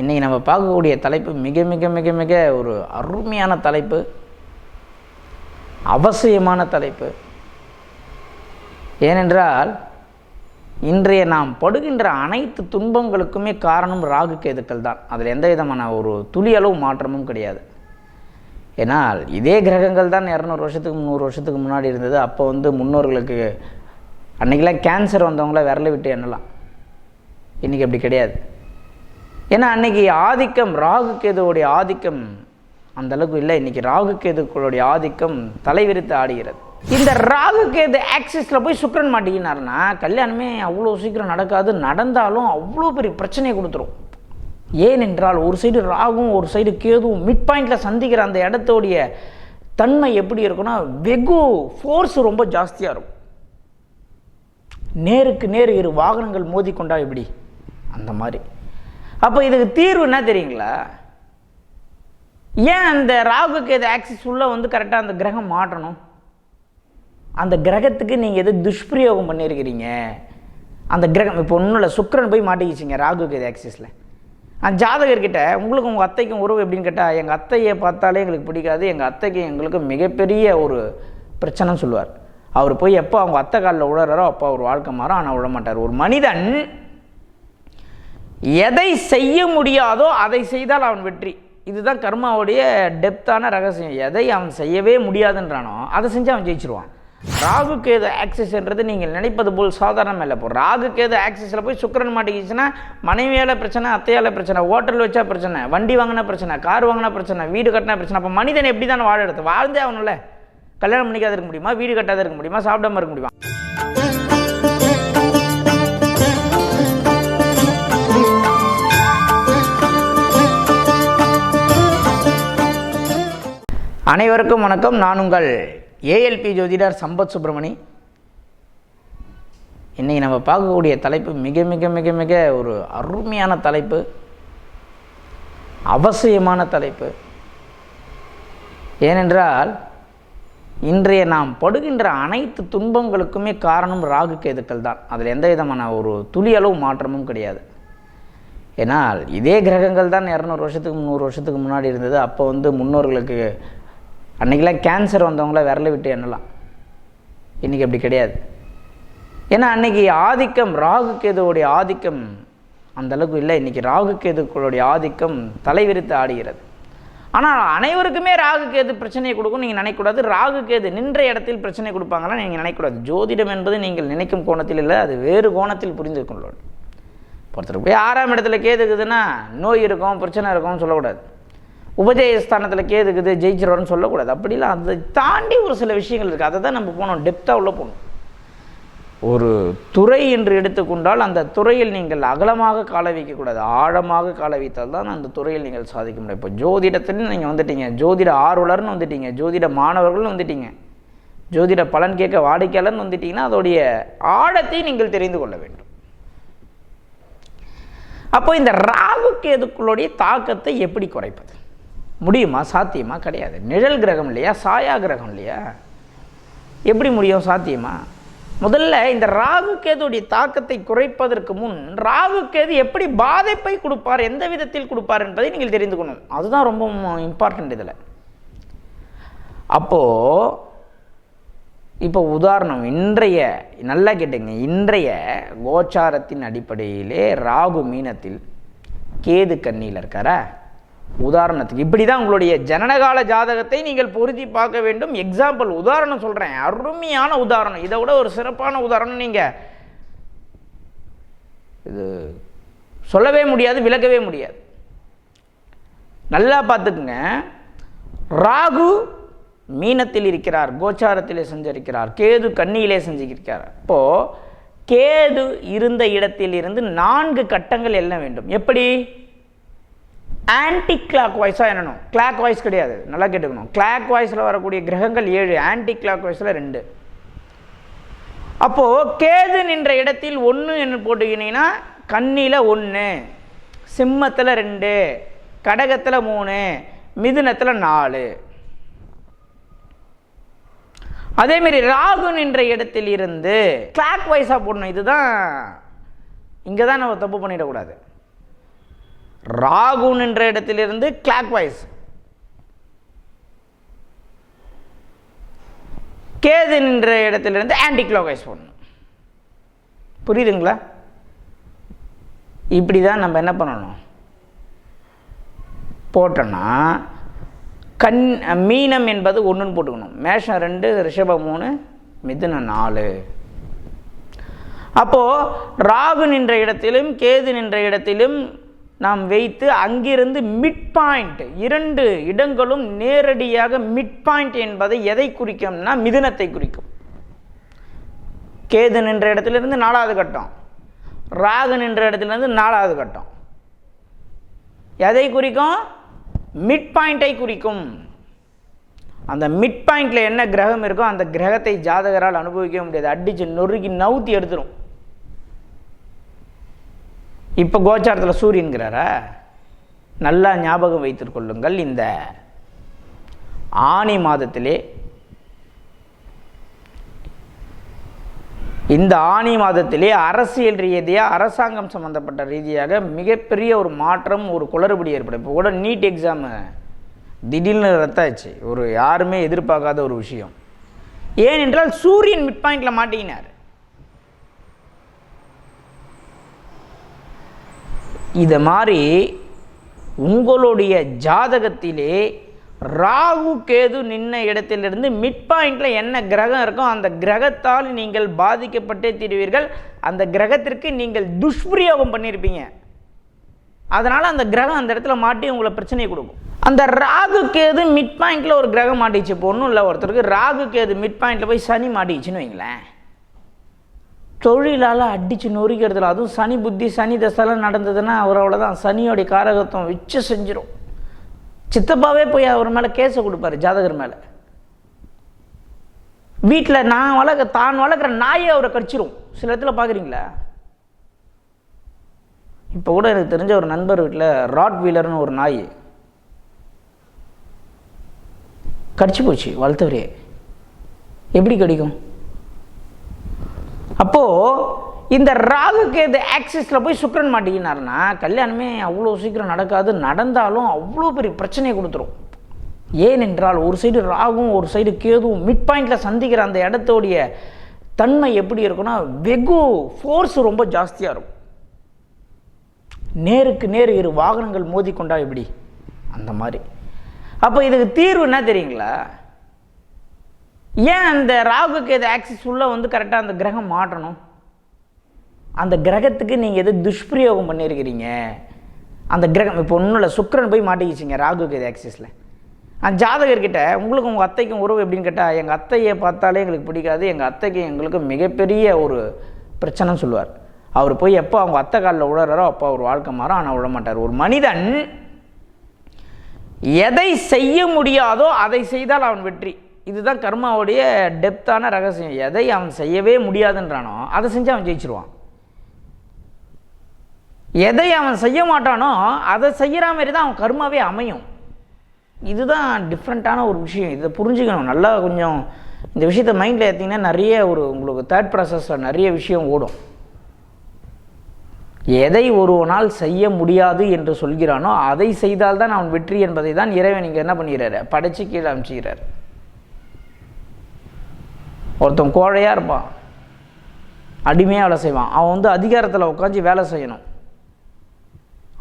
இன்றைக்கி நம்ம பார்க்கக்கூடிய தலைப்பு மிக மிக மிக மிக ஒரு அருமையான தலைப்பு. அவசியமான தலைப்பு. ஏனென்றால் இன்றைய நாம் படுகின்ற அனைத்து துன்பங்களுக்குமே காரணம் ராகு கேதுக்கள் தான். அதில் எந்த விதமான ஒரு துளியளவு மாற்றமும் கிடையாது. ஏன்னால் இதே கிரகங்கள் தான் இரநூறு வருஷத்துக்கு முந்நூறு வருஷத்துக்கு முன்னாடி இருந்தது. அப்போ வந்து முன்னோர்களுக்கு அன்றைக்கெலாம் கேன்சர் வந்தவங்கள விரல விட்டு எண்ணலாம். இன்றைக்கி அப்படி கிடையாது. ஏன்னா அன்னைக்கு ஆதிக்கம் ராகு கேதுவோடைய ஆதிக்கம் அந்த அளவுக்கு இல்லை. இன்னைக்கு ராகு கேதுக்களுடைய ஆதிக்கம் தலைவிரித்து ஆடுகிறது. இந்த ராகு கேது ஆக்சிஸில் போய் சுக்கரன் மாட்டிக்கினாருன்னா கல்யாணமே அவ்வளோ சீக்கிரம் நடக்காது. நடந்தாலும் அவ்வளோ பெரிய பிரச்சனையை கொடுத்துரும். ஏனென்றால் ஒரு சைடு ராகும் ஒரு சைடு கேதுவும் மிட் பாயிண்டில் சந்திக்கிற அந்த இடத்தோடைய தன்மை எப்படி இருக்குன்னா வெகு ஃபோர்ஸ் ரொம்ப ஜாஸ்தியாக இருக்கும். நேருக்கு நேர் இரு வாகனங்கள் மோதிக்கொண்டா எப்படி? அந்த மாதிரி. அப்போ இதுக்கு தீர்வு என்ன தெரியுங்களா? ஏன் அந்த ராகு கேது ஆக்சிஸ் உள்ளே வந்து கரெக்டாக அந்த கிரகம் மாட்டணும் அந்த கிரகத்துக்கு நீங்கள் எது துஷ்பிரயோகம் பண்ணியிருக்கிறீங்க அந்த கிரகம் இப்போ ஒன்றும் இல்லை சுக்கரன் போய் மாட்டிக்கிச்சிங்க ராகு கேது ஆக்சிஸில் அந்த ஜாதகர்கிட்ட உங்களுக்கு உங்கள் அத்தைக்கும் உறவு எப்படின்னு கேட்டால் எங்கள் அத்தையை பார்த்தாலே எங்களுக்கு பிடிக்காது எங்கள் அத்தைக்கு எங்களுக்கு மிகப்பெரிய ஒரு பிரச்சனைன்னு சொல்லுவார். அவர் போய் எப்போ அவங்க அத்தை காலில் விழுறாரோ அப்போ அவர் வாழ்க்கை மாறும் ஆனால் விழமாட்டார் ஒரு மனிதன் எதை செய்ய முடியாதோ அதை செய்தால் அவன் வெற்றி. இதுதான் கர்மாவுடைய டெப்த்தான ரகசியம். எதை அவன் செய்யவே முடியாதுன்றானோ அதை செஞ்சு அவன் ஜெயிச்சிருவான். ராகு கேது ஆக்சிஸ்ன்றது நீங்கள் நினைப்பது போல் சாதாரணமாக இல்லை இப்போ ராகு கேது ஆக்சிஸில் போய் சுக்கரன் மாட்டிக்கிச்சுன்னா மனைவியால் பிரச்சனை அத்தையால் பிரச்சனை ஹோட்டல் வச்சா பிரச்சனை வண்டி வாங்கினா பிரச்சனை கார் வாங்கினா பிரச்சனை வீடு கட்டினா பிரச்சனை. அப்போ மனிதன் எப்படி தானே வாழ எடுத்து? வாழ்ந்தே அவனும்ல கல்யாணம் பண்ணிக்காத இருக்க முடியுமா? வீடு கட்டாத இருக்க முடியுமா? சாப்பிடாம இருக்க முடியுமா? அனைவருக்கும் வணக்கம். நான் உங்கள் ஏஎல்பி ஜோதிடர் சம்பத் சுப்பிரமணி. இன்றைக்கி நம்ம பார்க்கக்கூடிய தலைப்பு மிக மிக மிக மிக ஒரு அருமையான தலைப்பு. அவசியமான தலைப்பு. ஏனென்றால் இன்றைய நாம் படுகின்ற அனைத்து துன்பங்களுக்குமே காரணம் ராகு கேதுக்கள் தான். அதில் எந்த விதமான ஒரு துளியளவு மாற்றமும் கிடையாது. ஏன்னால் இதே கிரகங்கள் தான் இரநூறு வருஷத்துக்கு முந்நூறு வருஷத்துக்கு முன்னாடி இருந்தது. அப்போ வந்து முன்னோர்களுக்கு அன்றைக்கெலாம் கேன்சர் வந்தவங்கள விரல விட்டு எண்ணலாம். இன்றைக்கி அப்படி கிடையாது. ஏன்னா அன்னைக்கு ஆதிக்கம் ராகு கேதுவோடைய ஆதிக்கம் அந்தளவுக்கு இல்லை. இன்றைக்கி ராகு கேதுக்களுடைய ஆதிக்கம் தலைவிரித்து ஆடுகிறது. ஆனால் அனைவருக்குமே ராகு கேது பிரச்சனையை கொடுக்கும். நீங்கள் நினைக்கக்கூடாது. ராகு கேது நின்ற இடத்தில் பிரச்சனை கொடுப்பாங்கன்னா நீங்கள் நினைக்கக்கூடாது. ஜோதிடம் என்பது நீங்கள் நினைக்கும் கோணத்தில் இல்லை. அது வேறு கோணத்தில் புரிந்து கொள்ளணும் ஒருத்தர் போய் ஆறாம் இடத்துல கேது இருக்குதுன்னா நோய் இருக்கும் பிரச்சனை இருக்கும்னு சொல்லக்கூடாது. உபஜயஸ்தானத்தில் கேது இருக்குது ஜெயிச்சிருவார்னு சொல்லக்கூடாது. அப்படிலாம் அதை தாண்டி ஒரு சில விஷயங்கள் இருக்குது அதை தான் நம்ம போனோம். டெப்த்தாக உள்ளே போகணும் ஒரு துறை என்று எடுத்துக்கொண்டால் அந்த துறையில் நீங்கள் அகலமாக கால வைக்கக்கூடாது. ஆழமாக கால வைத்தால் தான் அந்த துறையில் நீங்கள் சாதிக்க முடியும். இப்போ ஜோதிடத்துலையும் நீங்கள் வந்துட்டீங்க. ஜோதிட ஆர்வலர்னு வந்துட்டீங்க. ஜோதிட மாணவர்கள்னு வந்துட்டீங்க. ஜோதிட பலன் கேட்க வாடிக்கையாளர்னு வந்துட்டீங்கன்னா அதோடைய ஆழத்தை நீங்கள் தெரிந்து கொள்ள வேண்டும். அப்போ இந்த ராகு கேதுக்களுடைய தாக்கத்தை எப்படி குறைப்பது? முடியுமா? சாத்தியமா? கிடையாது. நிழல் கிரகம் இல்லையா? சாயா கிரகம் இல்லையா? எப்படி முடியும்? சாத்தியமா? முதல்ல இந்த ராகு கேதுடைய தாக்கத்தை குறைப்பதற்கு முன் ராகு கேது எப்படி பாதிப்பை கொடுப்பார்? எந்த விதத்தில் கொடுப்பார் என்பதை நீங்கள் தெரிந்துக்கணும் அதுதான் ரொம்ப இம்பார்ட்டண்ட் இதில். அப்போது இப்போ உதாரணம் இன்றைய நல்லா கேட்டுங்க. இன்றைய கோச்சாரத்தின் அடிப்படையிலே ராகு மீனத்தில் கேது கண்ணியில் இருக்காரா? உதாரணத்துக்கு இப்படி தான் உங்களுடைய ஜனனகால ஜாதகத்தை நீங்கள் பொருத்தி பார்க்க வேண்டும். எக்ஸாம்பிள் உதாரணம் சொல்கிறேன் அருமையான உதாரணம். இதை விட ஒரு சிறப்பான உதாரணம் நீங்கள் இது சொல்லவே முடியாது விளக்கவே முடியாது. நல்லா பார்த்துக்குங்க. ராகு மீனத்தில் இருக்கிறார் கோச்சாரத்திலே செஞ்சிருக்கிறார் கேது கண்ணியிலே செஞ்சிருக்கிறார். இப்போது கேது இருந்த இடத்தில் இருந்து நான்கு கட்டங்கள் எல்ல வேண்டும். எப்படி? ஆன்டி கிளாக் வாய்ஸாக என்னணும்? கிளாக் வாய்ஸ் கிடையாது. நல்லா கேட்டுக்கணும். கிளாக் வாய்ஸில் வரக்கூடிய கிரகங்கள் ஏழு. ஆன்டி கிளாக் வாய்ஸில் ரெண்டு. அப்போது கேது நின்ற இடத்தில் ஒன்று என்று போட்டுக்கினீங்கன்னா கண்ணியில் ஒன்று சிம்மத்தில் ரெண்டு கடகத்தில் மூணு மிதுனத்தில் நாலு. அதேமாரி ராகு நின்ற இடத்தில் இருந்து கிளாக் வைஸாக போடணும். இதுதான் இங்கே தான் நம்ம தப்பு பண்ணிடக்கூடாது. ராகு நின்ற இடத்திலிருந்து கிளாக் வைஸ் கேது நின்ற இடத்திலிருந்து ஆன்டி கிளாக் வைஸ் போடணும். புரியுதுங்களா? இப்படி தான் நம்ம என்ன பண்ணணும்? போட்டோன்னா கண் மீனம் என்பது ஒன்றுன்னு போட்டுக்கணும். மேஷம் ரெண்டு ரிஷபம் மூணு மிதுனம் நாலு. அப்போது ராகு நின்ற இடத்திலும் கேது நின்ற இடத்திலும் நாம் வைத்து அங்கிருந்து மிட் பாயிண்ட் இரண்டு இடங்களும் நேரடியாக மிட் பாயிண்ட் என்பதை எதை குறிக்கும்னா மிதுனத்தை குறிக்கும். கேது நின்ற இடத்துலேருந்து நாலாவது கட்டம் ராகு நின்ற இடத்துலேருந்து நாலாவது கட்டம். எதை குறிக்கும்? மிட் பாயிண்டை குறிக்கும். அந்த மிட் பாயிண்டில் என்ன கிரகம் இருக்கோ அந்த கிரகத்தை ஜாதகரால் அனுபவிக்க முடியாது. அடித்து நொறுக்கி நவுத்தி எடுத்துரும். இப்போ கோச்சாரத்தில் சூரியன்கிறாரா? நல்லா ஞாபகம் வைத்துக்கொள்ளுங்கள் இந்த ஆனி மாதத்திலே இந்த ஆனி மாதத்திலே அரசியல் ரீதியாக அரசாங்கம் சம்மந்தப்பட்ட ரீதியாக மிகப்பெரிய ஒரு மாற்றம் ஒரு குளறுபடி ஏற்படும். இப்போ கூட நீட் எக்ஸாமு திடீர்னு ரத்தாச்சு ஒரு யாருமே எதிர்பார்க்காத ஒரு விஷயம். ஏனென்றால் சூரியன் மிட் பாயிண்டில் மாட்டிக்கினார். இதை மாதிரி உங்களுடைய ஜாதகத்திலே ராகு கேது நின்ன இடத்திலிருந்து மிட் பாயிண்டில் என்ன கிரகம் இருக்கோ அந்த கிரகத்தால் நீங்கள் பாதிக்கப்பட்டே தீருவீர்கள். அந்த கிரகத்திற்கு நீங்கள் துஷ்பிரயோகம் பண்ணியிருப்பீங்க அதனால் அந்த கிரகம் அந்த இடத்துல மாட்டி உங்களை பிரச்சனையை கொடுக்கும். அந்த ராகு கேது மிட் பாயிண்டில் ஒரு கிரகம் மாட்டிச்சு. இப்போ ஒன்றும் இல்லை ஒருத்தருக்கு ராகு கேது மிட் பாயிண்டில் போய் சனி மாட்டிச்சுன்னு வைங்களேன். தொழிலால் அடித்து நொறுக்கிறதுல. அதுவும் சனி புத்தி சனி தசைலாம் நடந்ததுன்னா அவர் அவ்வளோதான் சனியோடைய காரகத்துவம் வச்சு செஞ்சிடும் சித்தப்பாவே போய் அவர் மேலே கேஸை கொடுப்பாரு ஜாதகர் மேலே. வீட்டில் நான் வளர்க்க தான் வளர்க்குற நாயை அவரை கடிச்சிரும். சில இடத்துல பார்க்குறீங்களா இப்போ கூட எனக்கு தெரிஞ்ச ஒரு நண்பர் வீட்டில் ராட் வீலர்னு ஒரு நாய். கடிச்சு போச்சு வளர்த்தவரே. எப்படி கடிக்கும்? அப்போது இந்த ராகு கேது ஆக்சிஸில் போய் சுக்கரன் மாட்டிக்கினாருன்னா கல்யாணமே அவ்வளோ சீக்கிரம் நடக்காது. நடந்தாலும் அவ்வளோ பெரிய பிரச்சனையை கொடுத்துரும். ஏனென்றால் ஒரு சைடு ராகும் ஒரு சைடு கேதுவும் மிட் பாயிண்டில் சந்திக்கிற அந்த இடத்தோடைய தன்மை எப்படி இருக்குன்னா வெகு ஃபோர்ஸ் ரொம்ப ஜாஸ்தியாக இருக்கும். நேருக்கு நேர் இரு வாகனங்கள் மோதிக்கொண்டா எப்படி? அந்த மாதிரி. அப்போ இதுக்கு தீர்வு என்ன தெரியுங்களா? ஏன் அந்த ராகு கேது ஆக்சிஸ் உள்ளே வந்து கரெக்டாக அந்த கிரகம் மாட்டணும் அந்த கிரகத்துக்கு நீங்கள் எது துஷ்பிரயோகம் பண்ணியிருக்கிறீங்க அந்த கிரகம் இப்போ ஒன்றும் இல்லை சுக்கரன் போய் மாட்டிக்கிச்சிங்க ராகு கேது ஆக்சிஸில் அந்த ஜாதகர்கிட்ட உங்களுக்கு உங்கள் அத்தைக்கும் உறவு எப்படின்னு கேட்டால் எங்கள் அத்தையை பார்த்தாலே எங்களுக்கு பிடிக்காது எங்கள் அத்தைக்கு எங்களுக்கு மிகப்பெரிய ஒரு பிரச்சனைன்னு சொல்லுவார். அவர் போய் எப்போ அவங்க அத்தை காலில் விழுறாரோ அப்போ அவர் வாழ்க்கை மாறும் ஆனால் விழ மாட்டார். ஒரு மனிதன் எதை செய்ய முடியாதோ அதை செய்தால் அவன் வெற்றி. இதுதான் கர்மாவுடைய டெப்த்தான ரகசியம். எதை அவன் செய்யவே முடியாதுன்றானோ அதை செஞ்சு அவன் ஜெயிச்சிருவான். எதை அவன் செய்ய மாட்டானோ அதை செய்கிற மாதிரி தான் அவன் கர்மாவே அமையும். இதுதான் டிஃப்ரெண்ட்டான ஒரு விஷயம். இதை புரிஞ்சுக்கணும். நல்லா கொஞ்சம் இந்த விஷயத்தை மைண்டில் ஏற்றிங்கன்னா நிறைய ஒரு உங்களுக்கு தேர்ட் ப்ராசஸில் நிறைய விஷயம் ஓடும். எதை ஒருவனால் செய்ய முடியாது என்று சொல்கிறானோ அதை செய்தால்தான் அவன் வெற்றி என்பதை தான் இறைவன் இங்கே என்ன பண்ணிடுறாரு படைச்சு கீழே அமைச்சிக்கிறார் ஒருத்தன் கோழையாக இருப்பான். அடிமையாக வேலை செய்வான். அவன் வந்து அதிகாரத்தில் உட்காந்து வேலை செய்யணும்.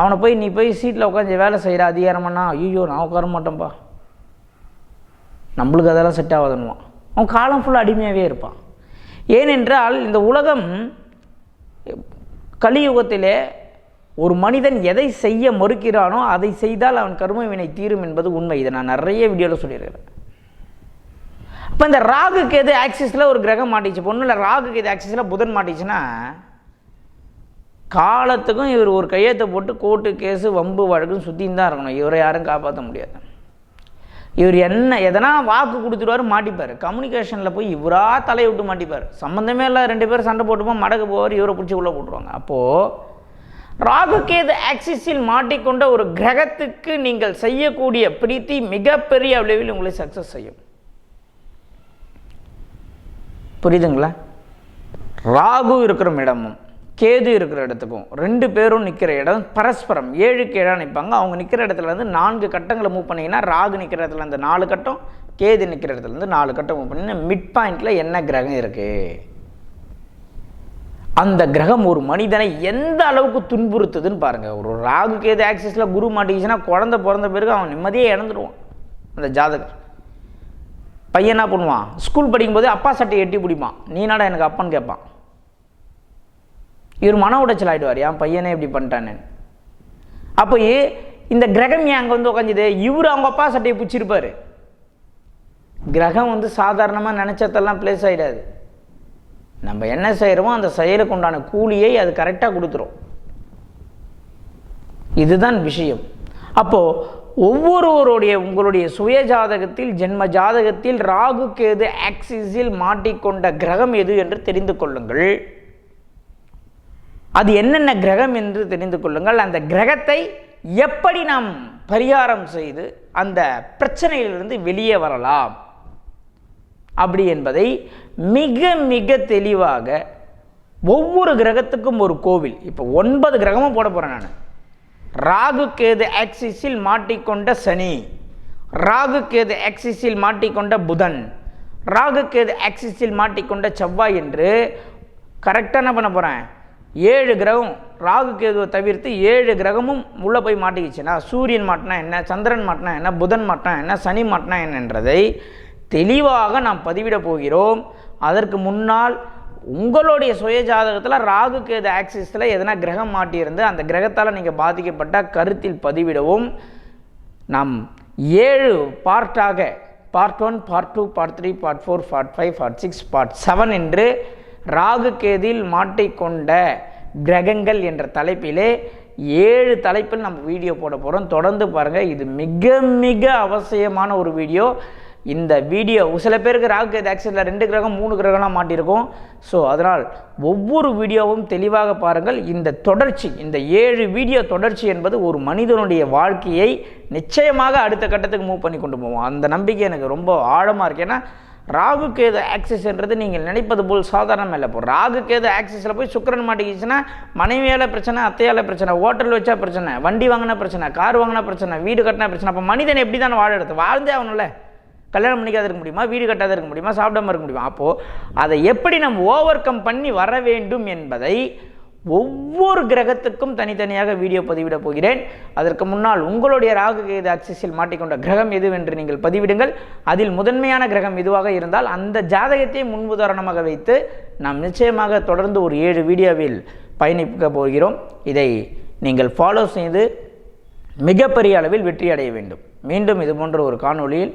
அவனை போய் நீ போய் சீட்டில் உட்காந்து வேலை செய்கிற அதிகாரம்னா ஐயோ நான் உட்கார மாட்டேன்ப்பா நம்மளுக்கு அதெல்லாம் செட் ஆகாதுன்னுவான். அவன் காலம் ஃபுல்லாக அடிமையாகவே இருப்பான். ஏனென்றால் இந்த உலகம் கலியுகத்திலே ஒரு மனிதன் எதை செய்ய மறுக்கிறானோ அதை செய்தால் அவன் கர்ம வினை தீரும் என்பது உண்மை. இதை நான் நிறைய வீடியோவில் சொல்லியிருக்கிறேன். இப்போ இந்த ராகு கேது ஆக்சிஸில் ஒரு கிரகம் மாட்டிச்சு. பொண்ணு இல்லை ராகு கேது ஆக்சிஸில் புதன் மாட்டிச்சுன்னா காலத்துக்கும் இவர் ஒரு கையெழுத்தை போட்டு கோர்ட்டு கேஸு வம்பு வழக்குன்னு சுற்றின்னு தான் இருக்கணும். இவரை யாரும் காப்பாற்ற முடியாது. இவர் என்ன எதனா வாக்கு கொடுத்துருவாரு மாட்டிப்பார். கம்யூனிகேஷனில் போய் இவராக தலையை விட்டு மாட்டிப்பார். சம்மந்தமே இல்லை ரெண்டு பேரும் சண்டை போட்டுப்போம் மடக்கு போவார் இவரை பிடிச்சி உள்ளே போட்டுருவாங்க. அப்போது ராகுகேது ஆக்சிஸில் மாட்டிக்கொண்ட ஒரு கிரகத்துக்கு நீங்கள் செய்யக்கூடிய பிரீத்தி மிகப்பெரிய அளவில் உங்களை சக்ஸஸ் செய்யும். புரியுதுங்களா? ராகு இருக்கிற இடமும் கேது இருக்கிற இடத்துக்கும் ரெண்டு பேரும் நிற்கிற இடம் பரஸ்பரம். ஏழுக்கு ஏழாக நிற்பாங்க அவங்க நிற்கிற இடத்துல இருந்து நான்கு கட்டங்களை மூவ் பண்ணிங்கன்னா ராகு நிற்கிற இடத்துல இருந்து நாலு கட்டம் கேது நிற்கிற இடத்துலேருந்து நாலு கட்டம் மூவ் பண்ணிங்கன்னா மிட் பாயிண்டில் என்ன கிரகம் இருக்குது அந்த கிரகம் ஒரு மனிதனை எந்த அளவுக்கு துன்புறுத்துதுன்னு பாருங்கள் ஒரு ராகு கேது ஆக்சிஸில் குரு மாட்டிக்கிச்சுன்னா குழந்தை பிறந்த பிறகு அவன் நிம்மதியே இழந்துடுவான் அந்த ஜாதகர். பையன் என்ன பண்ணுவான்? ஸ்கூல் படிக்கும்போது அப்பா சட்டையை எட்டி பிடிப்பான். நீ நாடா எனக்கு அப்பான்னு கேட்பான். இவர் மன உடைச்சல் ஆகிடுவார் என் பையனே இப்படி பண்ணிட்டானேன்னு அப்போ இந்த கிரகம் ஏன் அங்கே வந்து உக்காஞ்சுது இவர் அவங்க அப்பா சட்டையை பிடிச்சிருப்பார். கிரகம் வந்து சாதாரணமாக நினச்சதெல்லாம் ப்ளேஸ் ஆகிடாது நம்ம என்ன செய்கிறோமோ அந்த செயலுக்கு உண்டான கூலியை அது கரெக்டாக கொடுத்துரும். இதுதான் விஷயம். அப்போது ஒவ்வொருவருடைய உங்களுடைய சுய ஜாதகத்தில் ஜென்ம ஜாதகத்தில் ராகு கேது ஆக்சிஸில் மாட்டிக்கொண்ட கிரகம் எது என்று தெரிந்து கொள்ளுங்கள். அது என்னென்ன கிரகம் என்று தெரிந்து கொள்ளுங்கள். அந்த கிரகத்தை எப்படி நாம் பரிகாரம் செய்து அந்த பிரச்சனையிலிருந்து வெளியே வரலாம். அப்படி என்பதை மிக மிக தெளிவாக ஒவ்வொரு கிரகத்துக்கும் ஒரு கோவில். இப்போ ஒன்பது கிரகமும் போட போகிறேன் நான். ராகு கேது ஆக்சிஸில் மாட்டிக்கொண்ட சனி. ராகு கேது ஆக்சிஸில் மாட்டிக்கொண்ட புதன். ராகு கேது ஆக்சிஸில் மாட்டிக்கொண்ட செவ்வாய் என்று கரெக்டாக என்ன பண்ண போகிறேன் ஏழு கிரகம் ராகு கேதுவை தவிர்த்து ஏழு கிரகமும் உள்ளே போய் மாட்டிக்கிச்சுன்னா சூரியன் மாட்டினா என்ன சந்திரன் மாட்டினா என்ன புதன் மாட்டினா என்ன சனி மாட்டினா என்னன்றதை தெளிவாக நாம் பதிவிட போகிறோம். அதற்கு முன்னால் உங்களுடைய சுய ஜாதகத்தில் ராகு கேது ஆக்சிஸில் எதனா கிரகம் மாட்டியிருந்து அந்த கிரகத்தால் நீங்கள் பாதிக்கப்பட்ட கருத்தில் பதிவிடவும். நாம் ஏழு பார்ட்டாக part one part two part three part four part five part six part seven என்று ராகு கேதில் மாட்டிக்கொண்ட கிரகங்கள் என்ற தலைப்பிலே ஏழு தலைப்பில் நம்ம வீடியோ போட போகிறோம் தொடர்ந்து பாருங்கள் இது மிக மிக அவசியமான ஒரு வீடியோ இந்த வீடியோ சில பேருக்கு ராகு கேது ரெண்டு கிரகம் மூணு கிரகம்லாம் மாட்டியிருக்கும். ஸோ அதனால் ஒவ்வொரு வீடியோவும் தெளிவாக பாருங்கள். இந்த தொடர்ச்சி இந்த ஏழு வீடியோ தொடர்ச்சி என்பது ஒரு மனிதனுடைய வாழ்க்கையை நிச்சயமாக அடுத்த கட்டத்துக்கு மூவ் பண்ணி கொண்டு போவோம். அந்த நம்பிக்கை எனக்கு ரொம்ப ஆழமாக இருக்கு. ஏன்னா ராகு கேது ஆக்சிஸ்ன்றது நீங்கள் நினைப்பது போல் சாதாரணமாக இல்லை இப்போ ராகு கேது ஆக்சிஸில் போய் சுக்கிரன் மாட்டிக்கிச்சுன்னா மனைவியால் பிரச்சனை அத்தையால் பிரச்சனை ஹோட்டல் வச்சா பிரச்சனை வண்டி வாங்கினா பிரச்சனை கார் வாங்கினா பிரச்சனை வீடு கட்டினா பிரச்சனை. அப்போ மனிதன் எப்படி தானே வாழ எடுத்து? வாழ்ந்தே ஆகணும்ல. கல்யாணம் பண்ணிக்காத இருக்க முடியுமா? வீடு கட்டாத இருக்க முடியுமா? சாப்பிடாம இருக்க முடியுமா? அப்போது அதை எப்படி நம்ம ஓவர் கம் பண்ணி வர வேண்டும் என்பதை ஒவ்வொரு கிரகத்துக்கும் தனித்தனியாக வீடியோ பதிவிட போகிறேன். அதற்கு முன்னால் உங்களுடைய ராகு கேது ஆக்சிஸில் மாட்டிக்கொண்ட கிரகம் எதுவென்று நீங்கள் பதிவிடுங்கள். அதில் முதன்மையான கிரகம் எதுவாக இருந்தால் அந்த ஜாதகத்தை முன்னுதாரணமாக வைத்து நாம் நிச்சயமாக தொடர்ந்து ஒரு ஏழு வீடியோவில் பயணிக்க போகிறோம். இதை நீங்கள் ஃபாலோ செய்து மிகப்பெரிய அளவில் வெற்றி அடைய வேண்டும். மீண்டும் இது போன்ற ஒரு காணொளியில்